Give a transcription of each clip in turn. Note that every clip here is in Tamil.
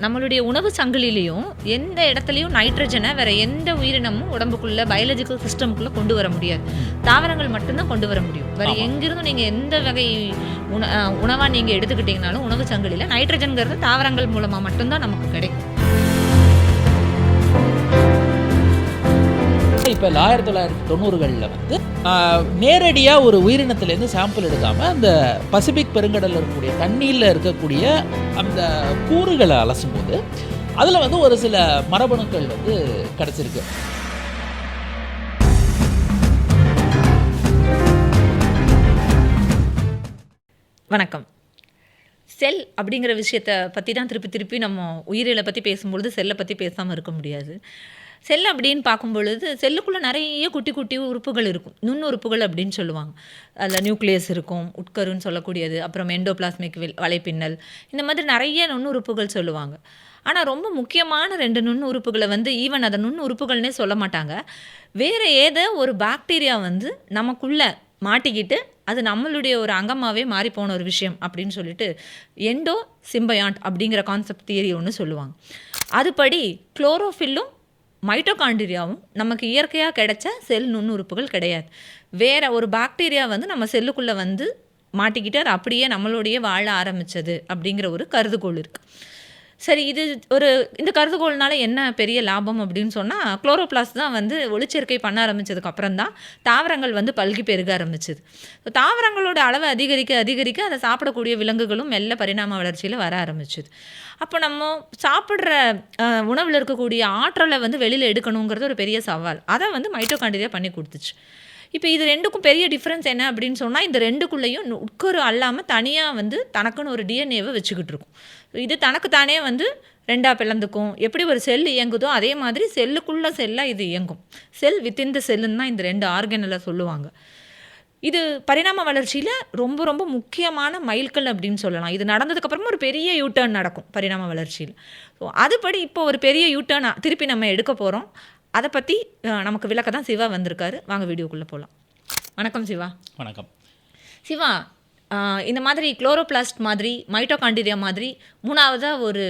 நம்மளுடைய உணவு சங்கிலிலையும் எந்த இடத்துலையும் நைட்ரஜனை வேற எந்த உயிரினமும் உடம்புக்குள்ள பயாலஜிக்கல் சிஸ்டம்குள்ள கொண்டு வர முடியாது. தாவரங்கள் மட்டும்தான் கொண்டு வர முடியும். வேற. எங்கிருந்தும் நீங்க எந்த வகை உண அஹ் உணவா நீங்க எடுத்துக்கிட்டீங்கனாலும் உணவு சங்கிலியில நைட்ரஜன்கிறது தாவரங்கள் மூலமா மட்டும்தான் நமக்கு கிடைக்கும். இப்போ ஆயிரத்தி தொள்ளாயிரத்தி தொண்ணூறுகளில் வந்து நேரடியாக ஒரு உயிரினத்துலேருந்து சாம்பிள் எடுக்காமல் அந்த பசிபிக் பெருங்கடலில் இருக்கக்கூடிய தண்ணியில் இருக்கக்கூடிய அந்த கூறுகளை அலசும்போது அதில் வந்து ஒரு சில மரபணுக்கள் வந்து கிடச்சிருக்கு. வணக்கம். செல் அப்படிங்கிற விஷயத்தை பற்றி தான் திருப்பி திருப்பி நம்ம உயிரியலை பற்றி பேசும்பொழுது செல்லை பற்றி பேசாமல் இருக்க முடியாது. செல் அப்படின்னு பார்க்கும் பொழுது செல்லுக்குள்ளே நிறைய குட்டி குட்டி உறுப்புகள் இருக்கும். நுண்ணுறுப்புகள் அப்படின்னு சொல்லுவாங்க. அதில் நியூக்ளியஸ் இருக்கும் உட்கருன்னு சொல்லக்கூடியது அப்புறம் எண்டோபிளாஸ்மிக் வலைப்பின்னல் இந்த மாதிரி நிறைய நுண்ணுறுப்புகள் சொல்லுவாங்க. ஆனால் ரொம்ப முக்கியமான ரெண்டு நுண் உறுப்புகளை வந்து ஈவன் அதை நுண் உறுப்புகள்னே சொல்ல மாட்டாங்க. வேறு ஏதோ ஒரு பாக்டீரியா வந்து நமக்குள்ளே மாட்டிக்கிட்டு அது நம்மளுடைய ஒரு அங்கமாகவே மாறிப்போன ஒரு விஷயம் அப்படின்னு சொல்லிட்டு எண்டோ சிம்பயாண்ட் அப்படிங்கிற கான்செப்ட் தியரி ஒன்று சொல்லுவாங்க. அதுபடி குளோரோஃபில்லும் மைட்டோகாண்டிரியாவும் நமக்கு இயற்கையாக கிடைச்ச செல் நுண்ணுறுப்புகள் கிடையாது. வேறு ஒரு பாக்டீரியா வந்து நம்ம செல்லுக்குள்ளே வந்து மாட்டிக்கிட்டு அது அப்படியே நம்மளுடைய வாழ ஆரம்பிச்சது அப்படிங்கிற ஒரு கருதுகோள் இருக்குது சரி இது ஒரு இந்த கருதுகோள்னால என்ன பெரிய லாபம் அப்படின்னு சொன்னால் குளோரோபிளாஸ் தான் வந்து ஒளிச்சேர்க்கை பண்ண ஆரம்பித்ததுக்கு அப்புறம் தான் தாவரங்கள் வந்து பல்கி பெருக ஆரம்பிச்சது. தாவரங்களோட அளவு அதிகரிக்க அதிகரிக்க அதை சாப்பிடக்கூடிய விலங்குகளும் மெல்ல பரிணாம வளர்ச்சியில் வர ஆரம்பிச்சுது. அப்போ நம்ம சாப்பிட்ற உணவில் இருக்கக்கூடிய ஆற்றலை வந்து வெளியில் எடுக்கணுங்கிறது ஒரு பெரிய சவால். அதை வந்து மைட்டோகாண்டிரியா பண்ணி கொடுத்துச்சு. இப்போ இது ரெண்டுக்கும் பெரிய டிஃப்ரென்ஸ் என்ன அப்படின்னு சொன்னால் இந்த ரெண்டுக்குள்ளேயும் உட்கரு அல்லாமல் தனியாக வந்து தனக்குன்னு ஒரு டிஎன்ஏவை வச்சுக்கிட்டு இருக்கும். இது தனக்கு தானே வந்து ரெண்டாக பிளந்துக்கும். எப்படி ஒரு செல் இயங்குதோ அதே மாதிரி செல்லுக்குள்ள செல்லாக இது இயங்கும். செல் வித்தின் த செல்லுன்னு தான் இந்த ரெண்டு ஆர்கனில் சொல்லுவாங்க. இது பரிணாம வளர்ச்சியில் ரொம்ப ரொம்ப முக்கியமான மைல்கல் அப்படின்னு சொல்லலாம். இது நடந்ததுக்கப்புறமா ஒரு பெரிய யூட்டர்ன் நடக்கும் பரிணாம வளர்ச்சியில். ஸோ அதுபடி இப்போ ஒரு பெரிய யூட்டர்ன் திருப்பி நம்ம எடுக்க போகிறோம் அதை பற்றி நமக்கு விளக்க தான் சிவா வந்திருக்காரு. வாங்க வீடியோக்குள்ளே போகலாம் வணக்கம் சிவா. வணக்கம். சிவா இந்த மாதிரி குளோரோபிளாஸ்ட் மாதிரி மைட்டோகாண்ட்ரியா மாதிரி மூணாவதாக ஒரு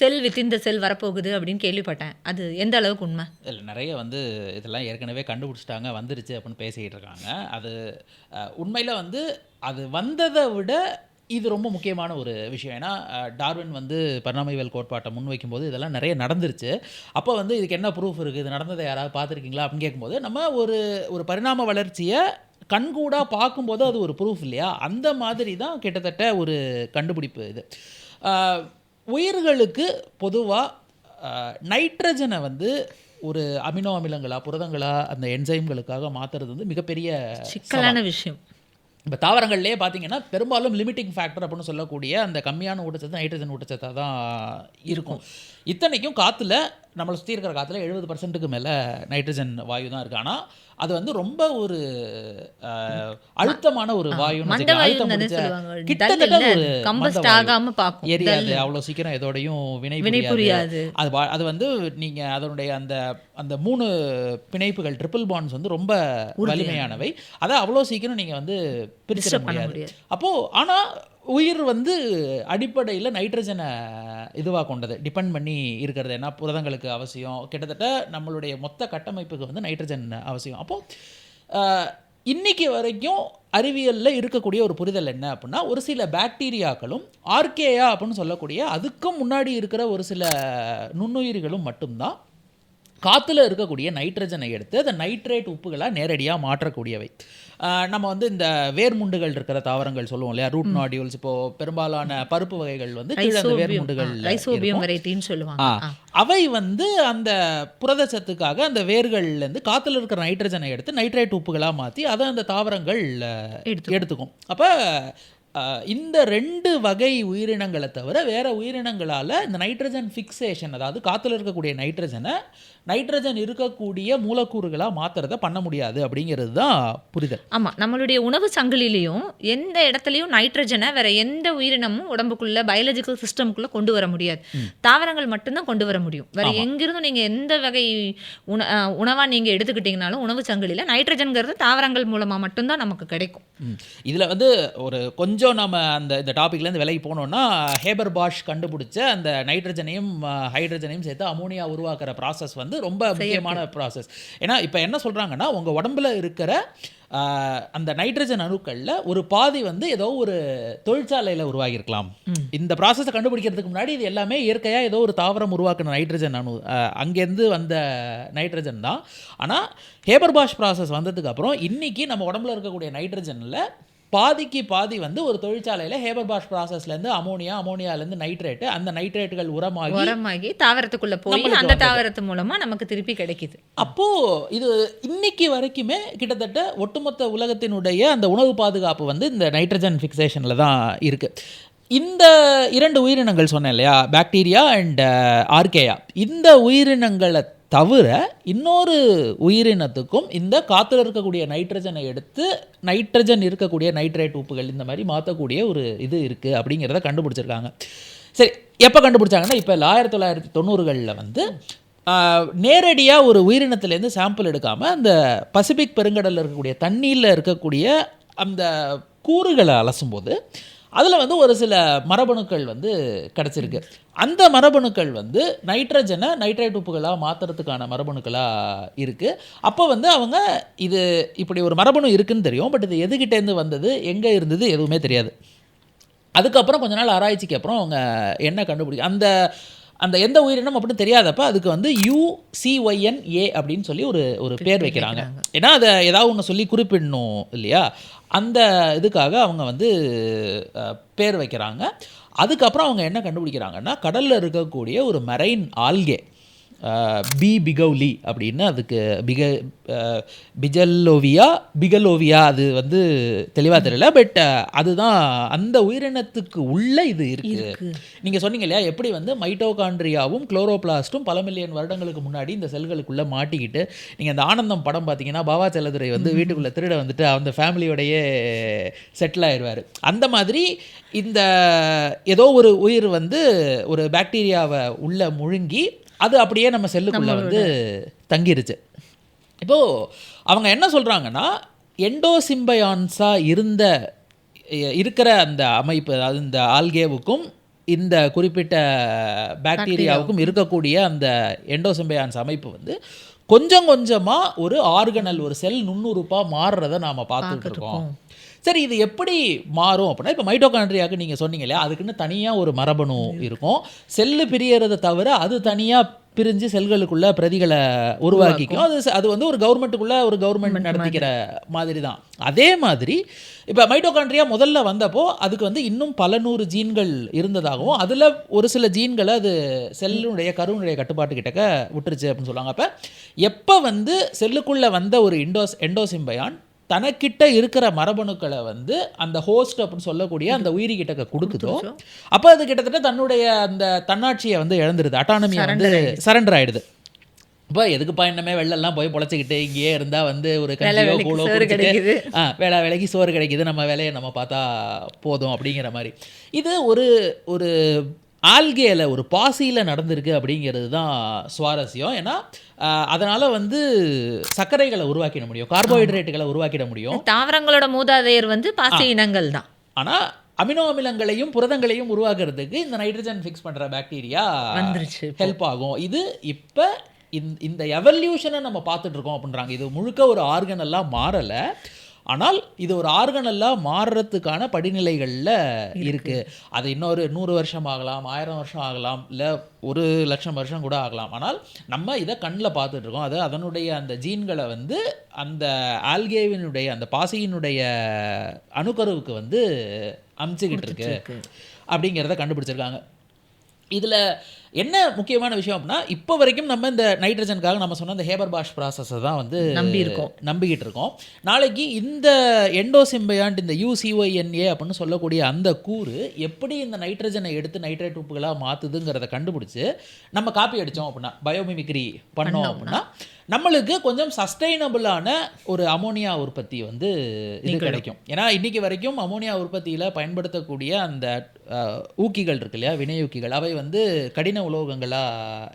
செல் வித்தின் த செல் வரப்போகுது அப்படின்னு கேள்விப்பட்டேன். அது எந்த அளவுக்கு உண்மை? இதில் நிறைய வந்து இதெல்லாம் ஏற்கனவே கண்டுபிடிச்சிட்டாங்க வந்துருச்சு அப்படின்னு பேசிக்கிட்டு இருக்காங்க. அது உண்மையில் வந்து அது வந்ததை விட இது ரொம்ப முக்கியமான ஒரு விஷயம். ஏன்னா டார்வின் வந்து பரிணாமவியல் கோட்பாட்டை முன்வைக்கும்போது இதெல்லாம் நிறைய நடந்துருச்சு. அப்போ வந்து இதுக்கு என்ன ப்ரூஃப் இருக்குது இது நடந்ததை யாராவது பார்த்துருக்கீங்களா? அப்படின்னு கேட்கும்போது நம்ம ஒரு ஒரு பரிணாம வளர்ச்சியை கண்கூடாக பார்க்கும்போது அது ஒரு ப்ரூஃப் இல்லையா? அந்த மாதிரி தான் கிட்டத்தட்ட ஒரு கண்டுபிடிப்பு இது. உயிர்களுக்கு பொதுவாக நைட்ரஜனை வந்து ஒரு அமினோ அமிலங்களா புரதங்களா அந்த என்சைம்களுக்காக மாற்றுறது வந்து மிகப்பெரிய சிக்கலான விஷயம். இப்போ தாவரங்கள்லேயே பார்த்தீங்கன்னா பெரும்பாலும் லிமிட்டிங் ஃபேக்டர் அப்படின்னு சொல்லக்கூடிய அந்த கம்மியான ஊட்டச்சத்து நைட்ரஜன் ஊட்டச்சத்தாக தான் இருக்கும். இத்தனைக்கும் காற்றுல நம்மளை சுற்றி இருக்கிற காற்றுல எழுபது பர்சன்ட்டுக்கு மேலே நைட்ரஜன் வாயு தான் இருக்குது ஆனால் அது வந்து ரொம்ப ஒரு அழுத்தமான ஒரு. வாயு. எரியாது அவ்வளோ சீக்கிரம் எதோடையும் வினை புரியாது. அது அது வந்து நீங்க அதனுடைய அந்த அந்த மூணு பிணைப்புகள் ட்ரிபிள் பாண்ட்ஸ் வந்து ரொம்ப வலிமையானவை. அதை அவ்வளோ சீக்கிரம் நீங்க வந்து பிரிச்சிட முடியாது. அப்போ ஆனா உயிர் வந்து அடிப்படையில் நைட்ரஜனை இதுவாக கொண்டது. டிபெண்ட் பண்ணி இருக்கிறது ஏன்னா புரதங்களுக்கு அவசியம். கிட்டத்தட்ட நம்மளுடைய மொத்த கட்டமைப்புக்கு வந்து நைட்ரஜன் அவசியம். அப்போது இன்றைக்கி வரைக்கும் அறிவியலில் இருக்கக்கூடிய ஒரு புரிதல் என்ன அப்படின்னா ஒரு சில பாக்டீரியாக்களும் ஆர்கேயா அப்படின்னு சொல்லக்கூடிய அதுக்கும் முன்னாடி இருக்கிற ஒரு சில நுண்ணுயிர்களும் மட்டும்தான் காற்றுல இருக்கக்கூடிய நைட்ரஜனை எடுத்து அதை நைட்ரேட் உப்புகளாக நேரடியாக மாற்றக்கூடியவை. நம்ம வந்து இந்த வேர்முண்டுகள் இருக்கிற தாவரங்கள் சொல்லுவோம் இல்லையா? ரூட் நாடியூல்ஸ் இப்போ பெரும்பாலான பருப்பு வகைகள் வந்து கீழே அந்த வேர்முண்டுகள் சொல்லுவாங்க. அவை வந்து அந்த புரதச்சத்துக்காக அந்த வேர்கள்லேருந்து காற்றுல இருக்கிற நைட்ரஜனை எடுத்து நைட்ரேட் உப்புகளாக மாற்றி அதை அந்த தாவரங்கள். எடுத்துக்கும். அப்போ இந்த ரெண்டு வகை உயிரினங்களை தவிர வேற உயிரினங்களால் இந்த நைட்ரஜன் ஃபிக்சேஷன் அதாவது காற்றுல இருக்கக்கூடிய நைட்ரஜனை நைட்ரஜன் இருக்கக்கூடிய மூலக்கூறுகளாக மாற்றுறத பண்ண முடியாது அப்படிங்கிறது தான் புரிதல். ஆமாம் நம்மளுடைய உணவு சங்கிலிலையும் எந்த இடத்துலையும் நைட்ரஜனை வேற எந்த உயிரினமும் உடம்புக்குள்ள பயாலஜிக்கல் சிஸ்டம்குள்ள கொண்டு வர முடியாது. தாவரங்கள் மட்டும்தான் கொண்டு வர முடியும். வேற எங்கிருந்தும் நீங்கள் எந்த வகை உண அஹ் உணவா நீங்கள் எடுத்துக்கிட்டீங்கனாலும் உணவு சங்கிலியில் நைட்ரஜன்கிறது தாவரங்கள் மூலமாக மட்டும்தான் நமக்கு கிடைக்கும். இதில் வந்து ஒரு கொஞ்சம் கொஞ்சம் நம்ம அந்த இந்த டாப்பிக்லேருந்து விலகி போனோம்னா ஹேபர் பாஷ் கண்டுபிடிச்ச அந்த நைட்ரஜனையும் ஹைட்ரஜனையும் சேர்த்து அமோனியா உருவாக்குற ப்ராசஸ் வந்து ரொம்ப முக்கியமான ப்ராசஸ் ஏன்னா இப்போ என்ன சொல்கிறாங்கன்னா உங்கள் உடம்புல இருக்கிற அந்த நைட்ரஜன் அணுக்களில் ஒரு பாதி வந்து ஏதோ ஒரு தொழிற்சாலையில் உருவாகியிருக்கலாம். இந்த ப்ராசஸை கண்டுபிடிக்கிறதுக்கு முன்னாடி இது எல்லாமே இயற்கையாக ஏதோ ஒரு தாவரம் உருவாக்குன நைட்ரஜன் அணு அங்கேருந்து வந்த நைட்ரஜன் தான். ஆனால் ஹேபர் பாஷ் ப்ராசஸ் வந்ததுக்கு அப்புறம் இன்னைக்கு நம்ம உடம்புல இருக்கக்கூடிய நைட்ரஜனில் பாதிக்கு பாதி வந்து ஒரு தொழிற்சாலையில் ஹேபர் பாஷ் ப்ராசஸ்லேருந்து அமோனியா அமோனியாலேருந்து நைட்ரேட்டு அந்த நைட்ரேட்டுகள் உரமாகி உரமாகி தாவரத்துக்குள்ள போய் அந்த தாவரத்து மூலமா நமக்கு திருப்பி கிடைக்குது. அப்போ இது இன்னைக்கு வரைக்குமே கிட்டத்தட்ட ஒட்டுமொத்த உலகத்தினுடைய அந்த உணவு பாதுகாப்பு வந்து இந்த நைட்ரஜன் ஃபிக்சேஷனில் தான் இருக்கு. இந்த இரண்டு உயிரினங்கள் சொன்னேன் இல்லையா? பாக்டீரியா அண்ட் ஆர்கேயா இந்த உயிரினங்களை தவிர இன்னொரு உயிரினத்துக்கும் இந்த காற்றுல இருக்கக்கூடிய நைட்ரஜனை எடுத்து நைட்ரஜன் இருக்கக்கூடிய நைட்ரேட் உப்புகள் இந்த மாதிரி மாற்றக்கூடிய ஒரு இது இருக்குது அப்படிங்கிறத கண்டுபிடிச்சிருக்காங்க. சரி எப்போ கண்டுபிடிச்சாங்கன்னா இப்போ ஆயிரத்தி தொள்ளாயிரத்தி தொண்ணூறுகளில் வந்து நேரடியாக ஒரு உயிரினத்துலேருந்து சாம்பிள் எடுக்காமல் அந்த பசிபிக் பெருங்கடலில் இருக்கக்கூடிய தண்ணியில் இருக்கக்கூடிய அந்த கூறுகளை அலசும்போது அதில் வந்து ஒரு சில மரபணுக்கள் வந்து கிடச்சிருக்கு. அந்த மரபணுக்கள் வந்து நைட்ரஜனை நைட்ரேட் உப்புகளாக மாற்றுறதுக்கான மரபணுக்களாக இருக்குது அப்போ வந்து அவங்க இது இப்படி ஒரு மரபணு இருக்குன்னு தெரியும். பட் இது எதுகிட்டேருந்து வந்தது எங்கே இருந்தது எதுவுமே தெரியாது. அதுக்கப்புறம் கொஞ்ச நாள் ஆராய்ச்சிக்கு அப்புறம் அவங்க என்ன கண்டுபிடிக்க அந்த அந்த எந்த உயிரினம் அப்படின்னு தெரியாதப்ப அதுக்கு வந்து யூசிஒய்என் ஏ அப்படின்னு சொல்லி ஒரு ஒரு பேர் வைக்கிறாங்க. ஏன்னா அதை ஏதாவது ஒன்று சொல்லி குறிப்பிடணும் இல்லையா? அந்த இதுக்காக அவங்க வந்து பேர் வைக்கிறாங்க. அதுக்கப்புறம் அவங்க என்ன கண்டுபிடிக்கிறாங்கன்னா கடலில் இருக்கக்கூடிய ஒரு மெரைன் ஆல்கே பி பிகௌலி அப்படின்னு அதுக்கு பிக பிஜல்லோவியா பிகலோவியா அது வந்து தெளிவாக தெரியல பட் அதுதான் அந்த உயிரினத்துக்கு உள்ள இது இருக்கு. நீங்க சொன்னீங்க இல்லையா எப்படி வந்து மைட்டோகாண்ட்ரியாவும் குளோரோபிளாஸ்டும் பல மில்லியன் வருடங்களுக்கு முன்னாடி இந்த செல்களுக்குள்ள மாட்டிக்கிட்டு நீங்க அந்த ஆனந்தம் படம் பார்த்தீங்கன்னா பாபா செல்லதுரை வந்து வீட்டுக்குள்ள திருட வந்துட்டு அந்த ஃபேமிலியோடயே செட்டில் ஆயிடுவார் அந்த மாதிரி இந்த ஏதோ ஒரு உயிர் வந்து ஒரு பாக்டீரியாவை உள்ள முழுங்கி அது அப்படியே நம்ம செல்லுக்குள்ள வந்து தங்கிருச்சு. இப்போ அவங்க என்ன சொல்றாங்கன்னா எண்டோசிம்பயான்ஸா இருந்த இருக்கிற அந்த அமைப்பு அதாவது இந்த ஆல்கேவுக்கும் இந்த குறிப்பிட்ட பாக்டீரியாவுக்கும் இருக்கக்கூடிய அந்த எண்டோசிம்பயான்ஸ் அமைப்பு வந்து கொஞ்சம் கொஞ்சமா ஒரு ஆர்கனல் ஒரு செல் நுண்ணுறுப்பா மாறுறத நாம பார்த்துட்டு இருக்கோம். சரி இது எப்படி மாறும் அப்படின்னா இப்போ மைட்டோகாண்ட்ரியாக்கு நீங்கள் சொன்னீங்க இல்லையா அதுக்குன்னு தனியாக ஒரு மரபணு இருக்கும். செல்லு பிரியறதை தவிர அது தனியாக பிரிஞ்சு செல்களுக்குள்ள பிரதிகளை உருவாக்கிக்கும். அது அது வந்து ஒரு கவர்மெண்ட்டுக்குள்ள ஒரு கவர்மெண்ட் நடத்திக்கிற மாதிரி. தான் அதே மாதிரி இப்போ மைட்டோகாண்ட்ரியா முதல்ல வந்தப்போ அதுக்கு வந்து இன்னும் பல நூறு ஜீன்கள் இருந்ததாகவும் அதில் ஒரு சில ஜீன்களை அது செல்லுடைய கருவுடைய கட்டுப்பாட்டு கிட்டக்க விட்டுருச்சு அப்படின்னு சொல்லுவாங்க. அப்போ எப்போ வந்து செல்லுக்குள்ளே வந்த ஒரு இண்டோஸ் எண்டோசிம்பயான் தனக்கிட்ட இருக்கிற மரபணுக்களை வந்து அந்த ஹோஸ்ட் அப்படின்னு சொல்லக்கூடிய அந்த உயிரி கிட்டக்க கொடுக்குதோ அப்போ அது கிட்டத்தட்ட தன்னுடைய அந்த தன்னாட்சியை வந்து இழந்துருது. அட்டானமியை வந்து சரண்டர் ஆயிடுது. இப்போ எதுக்குப்பா இன்னமே வெள்ளெல்லாம் போய் பொழைச்சிக்கிட்டு இங்கேயே இருந்தால் வந்து ஒரு கஞ்சியோ கூழோ கிடைக்குது. ஆ வேலை வேலைக்கு சோறு கிடைக்குது. நம்ம வேலையை நம்ம பார்த்தா போதும் அப்படிங்கிற மாதிரி. இது ஒரு ஒரு ஆல்கேல ஒரு பாசியில் நடந்திருக்கு அப்படிங்கிறது தான் சுவாரஸ்யம். ஏன்னா அதனால் வந்து சர்க்கரைகளை உருவாக்கிட முடியும் கார்போஹைட்ரேட்டுகளை உருவாக்கிட முடியும். தாவரங்களோட மூதாதையர் வந்து பாசி இனங்கள் தான் ஆனால் அமினோ அமிலங்களையும் புரதங்களையும் உருவாக்குறதுக்கு இந்த நைட்ரஜன் ஃபிக்ஸ் பண்ணுற பாக்டீரியா வந்துருச்சு ஹெல்ப் ஆகும். இது இப்போ இந்த எவல்யூஷனை நம்ம பார்த்துட்டு இருக்கோம் அப்படின்றாங்க. இது முழுக்க ஒரு ஆர்கன் எல்லாம் மாறலை. ஆனால் இது ஒரு ஆர்கன் எல்லாம் மாறுறதுக்கான படிநிலைகளில் இருக்கு. அது இன்னொரு நூறு வருஷம் ஆகலாம் ஆயிரம் வருஷம் ஆகலாம் இல்லை ஒரு லட்சம் வருஷம் கூட ஆகலாம். ஆனால் நம்ம இதை கண்ணில் பார்த்துட்டு இருக்கோம். அது அதனுடைய அந்த ஜீன்களை வந்து அந்த ஆல்கேவினுடைய அந்த பாசியினுடைய அணுக்கருவுக்கு வந்து அமுச்சுக்கிட்டு இருக்கு. அப்படிங்கிறத கண்டுபிடிச்சிருக்காங்க. இதில் என்ன முக்கியமான விஷயம் அப்படின்னா இப்போ வரைக்கும் நம்ம இந்த நைட்ரஜனுக்காக நம்ம சொன்ன இந்த ஹேபர் பாஷ் ப்ராசஸை தான் வந்து நம்பி இருக்கோம். நம்பிக்கிட்டு இருக்கோம். நாளைக்கு இந்த எண்டோசிம்பயாண்ட் இந்த யூசிஒஎன்ஏ அப்படின்னு சொல்லக்கூடிய அந்த கூறு எப்படி இந்த நைட்ரஜனை எடுத்து நைட்ரேட் உப்புகளாக மாற்றுதுங்கிறத கண்டுபிடிச்சு நம்ம காப்பி அடித்தோம் அப்படின்னா பயோமிமிக்ரி பண்ணோம் அப்படின்னா நம்மளுக்கு கொஞ்சம் சஸ்டைனபிளான ஒரு அமோனியா உற்பத்தி வந்து இது கிடைக்கும். ஏன்னா இன்னைக்கு வரைக்கும் அமோனியா உற்பத்தியில் பயன்படுத்தக்கூடிய அந்த ஊக்கிகள் இருக்கு இல்லையா? வினையூக்கிகள். அவை வந்து கடின உலோகங்களா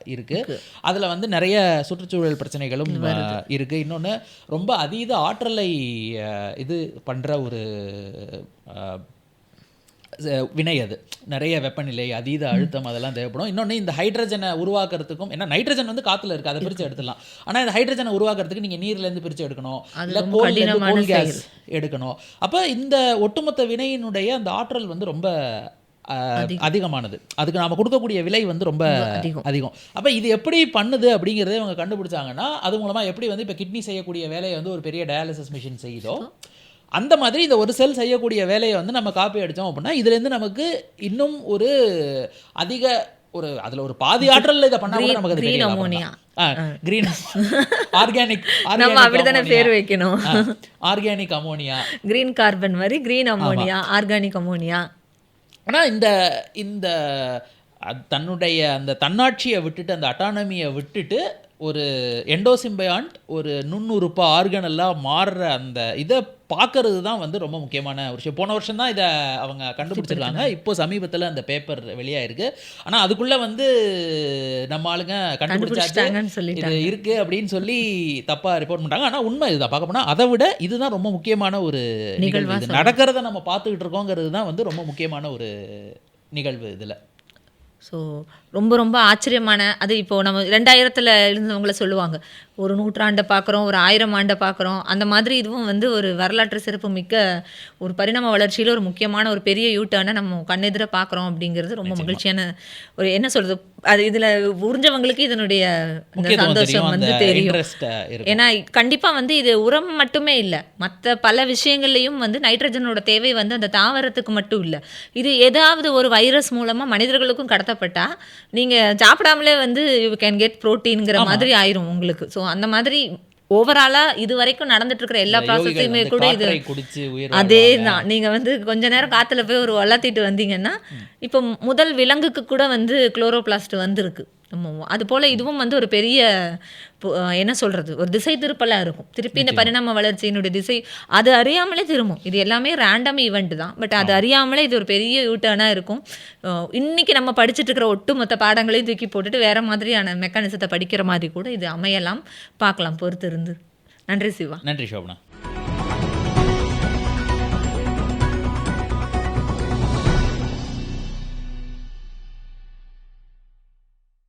இருக்கு. அதுல வந்து நிறைய சுற்றுச்சூழல் பிரச்சனைகளும் அஹ், இருக்கு. இன்னொன்னு ரொம்ப அதீத ஆற்றலை இது பண்ற ஒரு வினை அது. நிறைய வெப்பநிலை அதீத அழுத்தம் அதெல்லாம் தேவைப்படும். இன்னொன்று இந்த ஹைட்ரஜனை உருவாக்குறதுக்கும் ஏன்னா நைட்ரஜன் வந்து காத்துல இருக்கு அதை பிரித்து எடுத்துடலாம். ஆனால் இந்த ஹைட்ரஜனை உருவாக்குறதுக்கு நீங்கள் நீர்லேருந்து பிரித்து எடுக்கணும். இல்லை கோல்லேருந்து கோல் கேஸ் எடுக்கணும். அப்போ இந்த ஒட்டுமொத்த வினையினுடைய அந்த ஆற்றல் வந்து ரொம்ப அதிகமானது. அதுக்கு நாம கொடுக்கக்கூடிய விலை வந்து ரொம்ப அதிகம். அப்போ இது எப்படி பண்ணுது அப்படிங்கிறத இவங்க கண்டுபிடிச்சாங்கன்னா அது மூலமா எப்படி வந்து இப்போ கிட்னி செய்யக்கூடிய வேலையை வந்து ஒரு பெரிய டயாலிசிஸ் மிஷின் செய்யுதோ அந்த மாதிரி இந்த ஒரு செல் செய்யக்கூடிய வேலையை வந்து நம்ம காப்பி அடித்தோம் அப்படின்னா இதுலேருந்து நமக்கு இன்னும் ஒரு அதிக ஒரு அதுல ஒரு பாதி ஆற்றல்ல இதை பண்ணா நமக்கு அது. தான். ஆ கிரீன் ஆர்கானிக் நம்ம அப்படித்தானே பேர் வைக்கணும். ஆர்கானிக் அமோனியா கிரீன் கார்பன் மாதிரி கிரீன் அமோனியா ஆர்கானிக் அமோனியா ஆனால் இந்த இந்த தன்னுடைய அந்த தன்னாட்சியை விட்டுட்டு அந்த அட்டானமியை விட்டுட்டு ஒரு எண்டோசிம்பயாண்ட் ஒரு நுண்ணுறுப்பா ஆர்கனெல்லாம் மாறுற அந்த இதை பார்க்கறது தான் வந்து ரொம்ப முக்கியமான ஒரு விஷயம். போன வருஷம் தான் இதை அவங்க கண்டுபிடிச்சிருக்காங்க. இப்போ சமீபத்தில் அந்த பேப்பர் வெளியாயிருக்கு. ஆனால் அதுக்குள்ள வந்து நம்ம ஆளுங்க கண்டுபிடிச்சாச்சு. இது இருக்கு அப்படின்னு சொல்லி தப்பா ரிப்போர்ட் பண்றாங்க ஆனா உண்மை இதுதான். பார்க்க போனா அதை விட இதுதான் ரொம்ப முக்கியமான ஒரு நிகழ்வு நிகழ்வா. இது நடக்கிறத நம்ம பார்த்துக்கிட்டு இருக்கோங்கிறது தான் வந்து ரொம்ப முக்கியமான ஒரு நிகழ்வு இதுல. ஸோ ரொம்ப ரொம்ப ஆச்சரியமான அது இப்போ நம்ம ரெண்டாயிரத்தில் இருந்தவங்கள சொல்லுவாங்க. ஒரு நூற்றாண்டை பார்க்குறோம் ஒரு ஆயிரம் ஆண்டை பார்க்குறோம் அந்த மாதிரி இதுவும் வந்து ஒரு வரலாற்று சிறப்பு மிக்க ஒரு பரிணாம வளர்ச்சியில் ஒரு முக்கியமான ஒரு பெரிய யூட்டர்னை நம்ம கண்ணெதிர பார்க்குறோம் அப்படிங்கிறது ரொம்ப மகிழ்ச்சியான ஒரு என்ன சொல்றது அது இதில் உறிஞ்சவங்களுக்கு இதனுடைய சந்தோஷம் வந்து தெரியும். ஏன்னா கண்டிப்பா வந்து இது உரம் மட்டுமே இல்லை மற்ற பல விஷயங்கள்லையும் வந்து நைட்ரஜனோட தேவை வந்து அந்த தாவரத்துக்கு மட்டும் இல்லை. இது ஏதாவது ஒரு வைரஸ் மூலமா மனிதர்களுக்கும் கடத்தப்பட்டா நீங்க சாப்பிடாமலே வந்து யூ கேன் கெட் ப்ரோட்டீன்ங்கிற மாதிரி ஆயிரும் உங்களுக்கு. ஸோ அந்த மாதிரி ஓவராலா இது வரைக்கும் நடந்துட்டு இருக்கிற எல்லா ப்ராசஸையுமே கூட இது அதே. தான் நீங்க வந்து கொஞ்ச நேரம் காத்துல போய் ஒரு வளர்த்திட்டு வந்தீங்கன்னா இப்போ முதல் விலங்குக்கு கூட வந்து குளோரோபிளாஸ்ட் வந்திருக்கு. நம்ம அது போல இதுவும் வந்து ஒரு பெரிய என்ன சொல்றது? ஒரு திசை திருப்பலா இருக்கும். திருப்பி இந்த பரிணாம வளர்ச்சியினுடைய திசை அது அறியாமலே திரும்பும். இது எல்லாமே ரேண்டம் ஈவெண்ட் தான். பட் அது அறியாமலே இது ஒரு பெரிய யூட்டர்னாக இருக்கும். அஹ் இன்னைக்கு நம்ம படிச்சுட்டு இருக்கிற ஒட்டுமொத்த பாடங்களையும் தூக்கி போட்டுட்டு வேற மாதிரியான மெக்கானிசத்தை படிக்கிற மாதிரி கூட இது அமையலாம். பார்க்கலாம். பொறுத்து இருந்து நன்றி சிவா. நன்றி சோபனா.